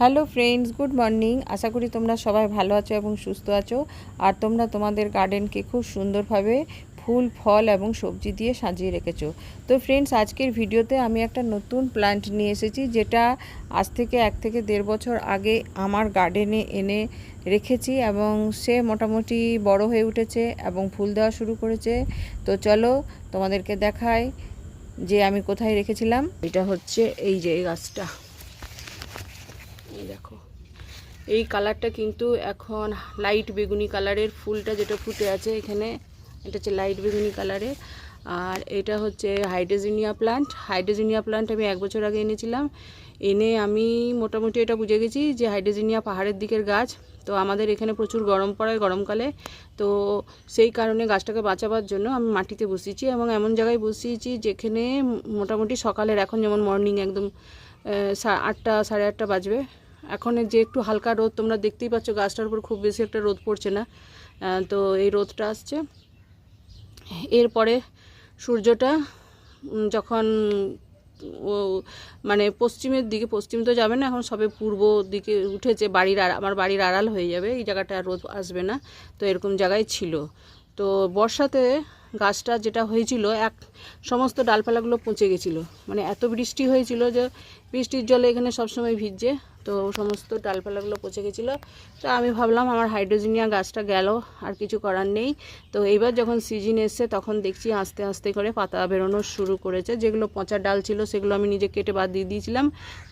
Hello friends, good morning. আশা করি তোমরা সবাই ভালো আছো এবং সুস্থ আছো। আর তোমরা তোমাদের গার্ডেনকে খুব সুন্দরভাবে ফুল, ফল এবং সবজি দিয়ে সাজিয়ে রেখেছো। তো ফ্রেন্ডস, আজকের ভিডিওতে আমি একটা নতুন প্ল্যান্ট নিয়ে এসেছি, যেটা আজ থেকে এক থেকে দেড় বছর আগে আমার গার্ডেনে এনে রেখেছি এবং সে মোটামুটি বড় হয়ে উঠেছে এবং ফুল দেওয়া শুরু করেছে। তো চলো তোমাদেরকে দেখাই যে আমি কোথায় রেখেছিলাম। এটা হচ্ছে এই যে গাছটা। দেখো। এই কালারটা কিন্তু এখন লাইট বেগুনি কালারের। ফুলটা যেটা ফুটে আছে এখানে, এটা হচ্ছে লাইট বেগুনি কালারের। আর এটা হচ্ছে হাইড্রোজিনিয়া প্লান্ট হাইড্রোজিনিয়া প্লান্ট আমি এক বছর আগে এনেছিলাম। এনে আমি মোটামুটি এটা বুঝে গেছি যে হাইড্রোজিনিয়া পাহাড়ের দিকের গাছ। তো আমাদের এখানে প্রচুর গরম পড়ে গরমকালে। তো সেই কারণে গাছটাকে বাঁচাবার জন্য আমি মাটিতে বসিয়েছি এবং এমন জায়গায় বসিয়েছি যেখানে মোটামুটি সকালের, এখন যেমন মর্নিং একদম আটটা সাড়ে আটটা বাজবে। এখন যে একটু হালকা রোদ, তোমরা দেখতেই পাচ্ছ গাছটার উপর খুব বেশি একটা রোদ পড়ছে না। তো এই রোদটা আসছে। এরপরে সূর্যটা যখন ও মানে পশ্চিমের দিকে, পশ্চিম তো যাবে না, এখন সবে পূর্ব দিকে উঠেছে, বাড়ির আমার বাড়ির আড়াল হয়ে যাবে, এই জায়গাটা রোদ আসবে না, তো এরকম জায়গায় ছিল। তো বর্ষাতে গাছটা যেটা হয়েছিল, এক, সমস্ত ডালপালাগুলো পচে গেছিল। মানে এত বৃষ্টি হয়েছিল যে বৃষ্টির জলে এখানে সবসময় ভিজছে। তো সমস্ত ডালপালাগুলো পচে গেছিল। তো আমি ভাবলাম আমার হাইড্রোজিনিয়া গাছটা গেল, আর কিছু করার নেই। তো এইবার যখন সিজন এসছে, তখন দেখছি আস্তে আস্তে করে পাতা বেরোনো শুরু করেছে। যেগুলো পচা ডাল ছিল, সেগুলো আমি নিজে কেটে বাদ দিয়ে দিয়েছিলাম,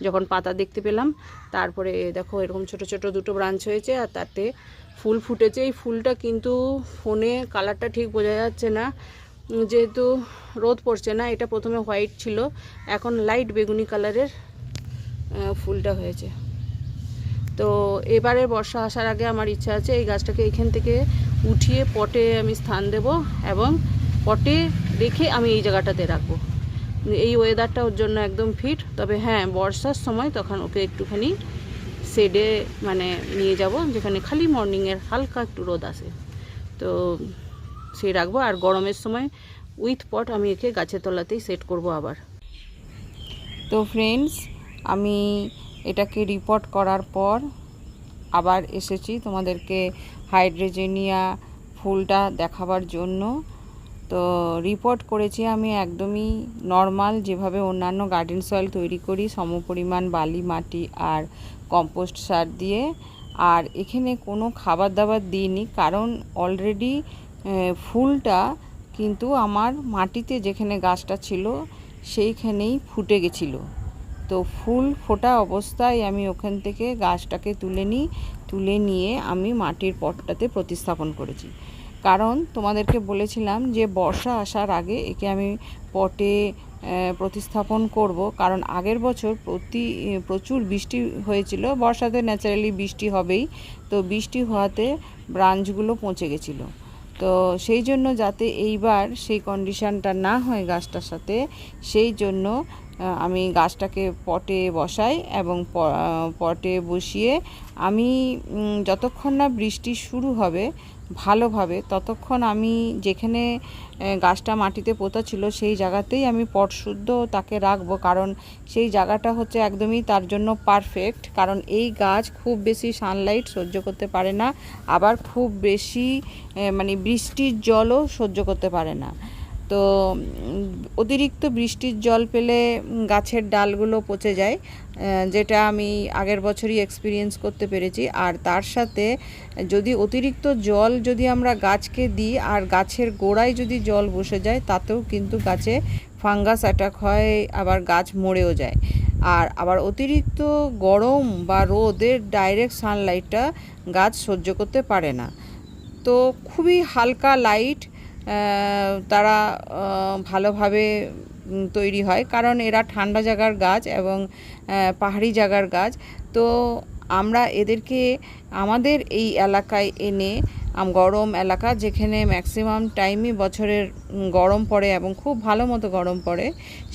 যখন পাতা দেখতে পেলাম। তারপরে দেখো, এরকম ছোট ছোট দুটো ব্রাঞ্চ হয়েছে, আর তাতে ফুল ফুটেছে। এই ফুলটা কিন্তু ফোনে কালারটা ঠিক বোঝা যাচ্ছে না। যেহেতু রোদ পড়ছে না, এটা প্রথমে হোয়াইট ছিল। এখন লাইট বেগুনি কালারের ফুলটা হয়েছে। তো এবারে বর্ষা আসার আগে আমার ইচ্ছা আছে এই গাছটাকে এখান থেকে উঠিয়ে পটে আমি স্থান দেব এবং পটে রেখে আমি এই জায়গাটাতে রাখব। এই ওয়েদারটা ওর জন্য একদম ফিট তবে হ্যাঁ বর্ষার সময় তখন ওকে একটুখানি শেডে মানে নিয়ে যাব, যেখানে খালি মর্নিংয়ের হালকা একটু রোদ আসে। তো সেই রাখব, আর গরমের সময় উইথ পট আমি একে গাছের তলাতেই সেট করব আবার। তো ফ্রেন্ডস আমি এটাকে রিপোর্ট করার পর আবার এসেছি তোমাদেরকে হাইড্রোজেনিয়া ফুলটা দেখাবার জন্য। তো রিপোর্ট করেছি আমি একদমই নর্মাল যেভাবে অন্যান্য গার্ডেন সয়েল তৈরি করি, সমপরিমাণ বালি, মাটি আর কম্পোস্ট সার দিয়ে। আর এখানে কোনো খাবার দাবার দিইনি, কারণ অলরেডি ফুলটা কিন্তু আমার মাটিতে যেখানে গাছটা ছিল, সেইখানেই ফুটে গেছিল। তো ফুল ফোটা অবস্থায় আমি ওখান থেকে গাছটাকে তুলে নিই, তুলে নিয়ে আমি মাটির পটটাতে প্রতিস্থাপন করেছি। কারণ তোমাদেরকে বলেছিলাম যে বর্ষা আসার আগে একে আমি পটে প্রতিস্থাপন করব। কারণ আগের বছর প্রতি প্রচুর বৃষ্টি হয়েছিল। বর্ষাতে ন্যাচারালি বৃষ্টি হবেই। তো বৃষ্টি হওয়াতে ব্রাঞ্চগুলো পচে গেছিল। তো সেই জন্য যাতে এইবার সেই কন্ডিশনটা না হয় গাছটার সাথে, সেই জন্য আমি গাছটাকে পটে বসাই এবং পটে বসিয়ে আমি যতক্ষণ না বৃষ্টি শুরু হবে ভালোভাবে, ততক্ষণ আমি যেখানে গাছটা মাটিতে পোতা ছিল সেই জায়গাতেই আমি পট শুদ্ধ তাকে রাখব। কারণ সেই জায়গাটা হচ্ছে একদমই তার জন্য পারফেক্ট কারণ এই গাছ খুব বেশি সানলাইট সহ্য করতে পারে না, আবার খুব বেশি মানে বৃষ্টির জলও সহ্য করতে পারে না। তো অতিরিক্ত বৃষ্টির জল পেলে গাছের ডালগুলো পচে যায় যেটা আমি আগের বছরই এক্সপিরিয়েন্স করতে পেরেছি। আর তার সাথে, যদি অতিরিক্ত জল যদি আমরা গাছকে দিই, আর গাছের গোড়ায় যদি জল বসে যায়, তাতেও কিন্তু গাছে ফাঙ্গাস অ্যাটাক হয়, আবার গাছ মরেও যায়। আর আবার অতিরিক্ত গরম বা রোদের ডাইরেক্ট সানলাইটটা গাছ সহ্য করতে পারে না। তো খুবই হালকা লাইট তারা ভালোভাবে তৈরি হয়। কারণ এরা ঠান্ডা জায়গার গাছ এবং পাহাড়ি জায়গার গাছ। তো আমরা এদেরকে, আমাদের এই এলাকায় এনে গরম এলাকা, যেখানে ম্যাক্সিমাম টাইমই বছরের গরম পড়ে এবং খুব ভালো মতো গরম পড়ে,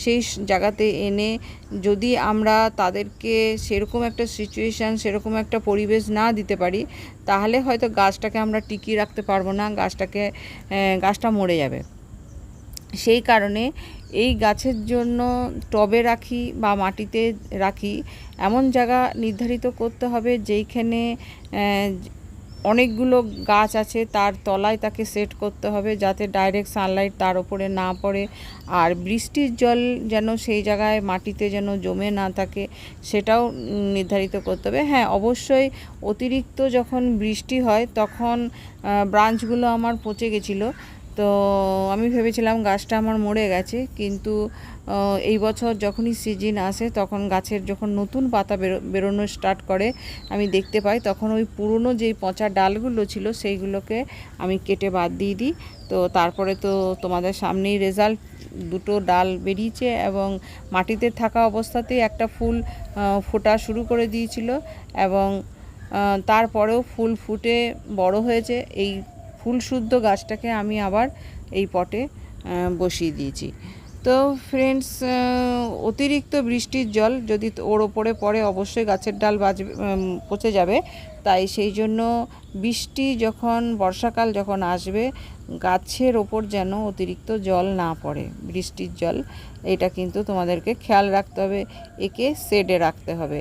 সেই জায়গাতে এনে যদি আমরা তাদেরকে সেরকম একটা সিচুয়েশান সেরকম একটা পরিবেশ না দিতে পারি, তাহলে হয়তো গাছটাকে আমরা টিকিয়ে রাখতে পারব না, গাছটাকে গাছটা মরে যাবে। সেই কারণে এই গাছের জন্য টবে রাখি বা মাটিতে রাখি, এমন জায়গা নির্ধারিত করতে হবে যেইখানে অনেকগুলো গাছ আছে, তার তলায় তাকে সেট করতে হবে যাতে ডাইরেক্ট সানলাইট তার ওপরে না পড়ে। আর বৃষ্টির জল যেন সেই জায়গায় মাটিতে যেন জমে না থাকে, সেটাও নির্ধারিত করতে হবে। হ্যাঁ অবশ্যই অতিরিক্ত যখন বৃষ্টি হয়, তখন ব্রাঞ্চগুলো আমার পচে গেছিল। তো আমি ভেবেছিলাম গাছটা আমার মরে গেছে, কিন্তু এই বছর যখনই সিজন আসে তখন গাছের যখন নতুন পাতা বেরো, বেরোনো স্টার্ট করে, আমি দেখতে পাই তখন ওই পুরনো যেই পচা ডালগুলো ছিল সেইগুলোকে আমি কেটে বাদ দিয়ে দিই। তো তারপরে তো তোমাদের সামনেই রেজাল্ট দুটো ডাল বেরিয়েছে এবং মাটিতে থাকা অবস্থাতেই একটা ফুল ফোটা শুরু করে দিয়েছিল এবং তারপরেও ফুল ফুটে বড় হয়েছে। এই ফুল শুদ্ধ গাছটাকে আমি আবার এই পটে বসিয়ে দিয়েছি। তো ফ্রেন্ডস অতিরিক্ত বৃষ্টির জল যদি ওর ওপরে পড়ে, অবশ্যই গাছের ডাল বাজবে পচে যাবে। তাই সেই জন্য বৃষ্টি যখন, বর্ষাকাল যখন আসবে, গাছের ওপর যেন অতিরিক্ত জল না পড়ে, বৃষ্টির জল, এটা কিন্তু তোমাদেরকে খেয়াল রাখতে হবে, একে সেডে রাখতে হবে।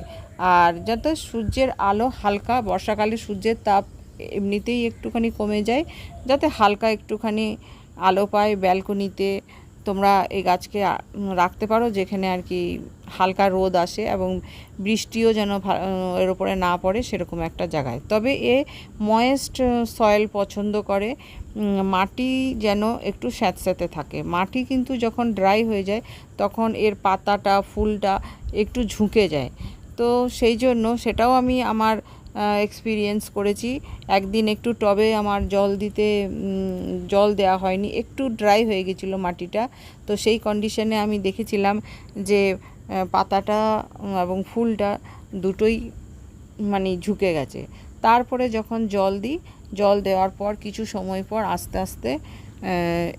আর যাতে সূর্যের আলো হালকা, বর্ষাকালে সূর্যের তাপ এমনিতেই একটুখানি কমে যায়, যাতে হালকা একটুখানি আলো পায় ব্যালকনিতে। তোমরা এই গাছকে রাখতে পারো যেখানে আর কি হালকা রোদ আসে এবং বৃষ্টিও যেন এর উপরে না পড়ে সেরকম একটা জায়গায়। তবে এ ময়েস্ট সয়েল পছন্দ করে মাটি যেন একটু স্যাঁতস্যাঁতে থাকে। মাটি কিন্তু যখন ড্রাই হয়ে যায়, তখন এর পাতাটা, ফুলটা একটু ঝুঁকে যায়। তো সেই জন্য সেটাও আমি আমার এক্সপিরিয়েন্স করেছি। একদিন একটু টবে আমার জল দিতে জল দেওয়া হয়নি, একটু ড্রাই হয়ে গেছিল মাটিটা। তো সেই কন্ডিশনে আমি দেখেছিলাম যে পাতাটা এবং ফুলটা দুটোই মানে ঝুঁকে গেছে। তারপরে যখন জল দিই, জল দেওয়ার পর কিছু সময় পর আস্তে আস্তে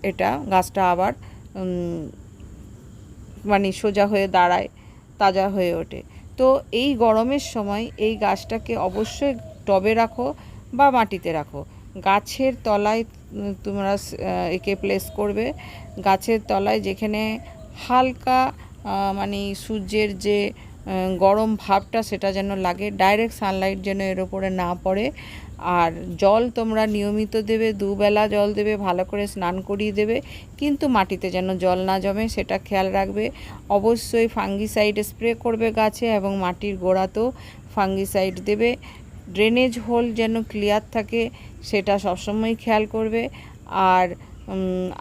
এটা গাছটা আবার মানে সোজা হয়ে দাঁড়ায়, তাজা হয়ে ওঠে। তো এই গরমের সময় এই গাছটাকে অবশ্যই টবে রাখো বা মাটিতে রাখো। গাছের তলায় তোমরা একে প্লেস করবে। গাছের তলায় যেখানে হালকা মানে সূর্যের যে গরম ভাবটা সেটা যেন লাগে ডাইরেক্ট সানলাইট যেন এর ওপরে না পড়ে। আর জল তোমরা নিয়মিত দেবে, দুবেলা জল দেবে, ভালো করে স্নান করিয়ে দেবে। কিন্তু মাটিতে যেন জল না জমে, সেটা খেয়াল রাখবে। অবশ্যই ফাঙ্গিসাইড স্প্রে করবে গাছে এবং মাটির গোড়াতেও ফাঙ্গিসাইড দেবে। ড্রেনেজ হোল যেন ক্লিয়ার থাকে, সেটা সবসময় খেয়াল করবে। আর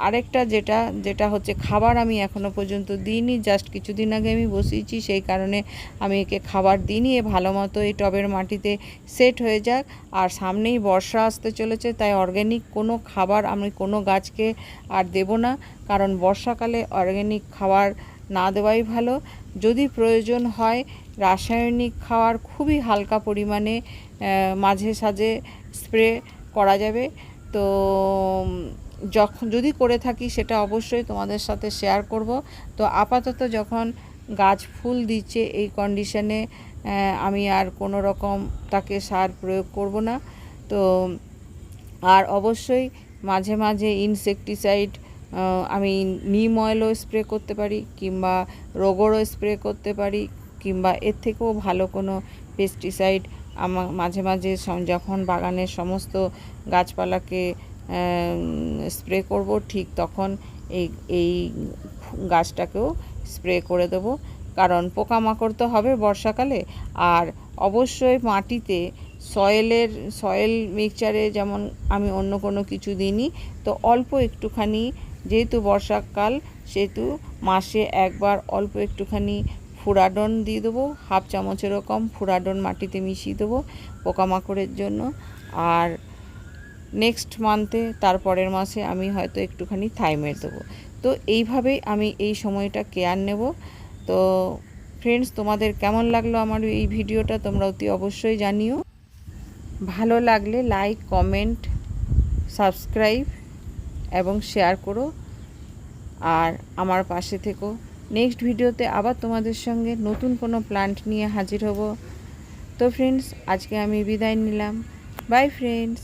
আরেকটা যেটা যেটা হচ্ছে খাবার আমি এখনও পর্যন্ত দিইনি জাস্ট কিছুদিন আগে আমি বসিয়েছি, সেই কারণে আমি একে খাবার দিইনি, এ ভালো মতো এই টবের মাটিতে সেট হয়ে যাক। আর সামনেই বর্ষা আসতে চলেছে, তাই অর্গ্যানিক কোনো খাবার আমি কোনো গাছকে আর দেব না, কারণ বর্ষাকালে অর্গ্যানিক খাবার না দেওয়াই ভালো। যদি প্রয়োজন হয়, রাসায়নিক খাওয়ার খুবই হালকা পরিমাণে মাঝে সাঝে স্প্রে করা যাবে। তো যখন যদি করে থাকি সেটা অবশ্যই তোমাদের সাথে শেয়ার করব। তো আপাতত যখন গাছ ফুল দিচ্ছে এই কন্ডিশনে আমি আর কোনো রকম তাকে সার প্রয়োগ করব না। তো, আর অবশ্যই মাঝে মাঝে ইনসেকটিসাইড আমি নিম অয়েলও স্প্রে করতে পারি কিংবা রোগরও স্প্রে করতে পারি কিংবা এর থেকেও ভালো কোনো পেস্টিসাইড আমার মাঝে মাঝে যখন বাগানের সমস্ত গাছপালাকে স্প্রে করব, ঠিক তখন এই এই গাছটাকেও স্প্রে করে দেব। কারণ পোকামাকড় তো হবে বর্ষাকালে। আর অবশ্যই মাটিতে সয়েলের সয়েল মিক্সচারে যেমন আমি অন্য কোনো কিছু দিইনি, তো অল্প একটুখানি, যেহেতু বর্ষাকাল, সেহেতু মাসে একবার অল্প একটুখানি ফুরাডন দিয়ে দেবো, হাফ চামচেরও কম ফুরাডন মাটিতে মিশিয়ে দেবো পোকামাকড়ের জন্য। আর নেক্সট মান্থে তারপরের মাসে আমি হয়তো একটুখানি থাইমের দেবো। তো এইভাবেই আমি এই সময়টা কেয়ার নেব। তো ফ্রেন্ডস তোমাদের কেমন লাগল আমার এই ভিডিওটা? তোমরা অতি অবশ্যই জানিও। ভালো লাগলে লাইক কমেন্ট সাবস্ক্রাইব এবং শেয়ার করো। আর আমার পাশে থেকো। নেক্সট ভিডিওতে আবার তোমাদের সঙ্গে নতুন কোনো প্লান্ট নিয়ে হাজির হব। তো ফ্রেন্ডস আজকে আমি বিদায় নিলাম। By friends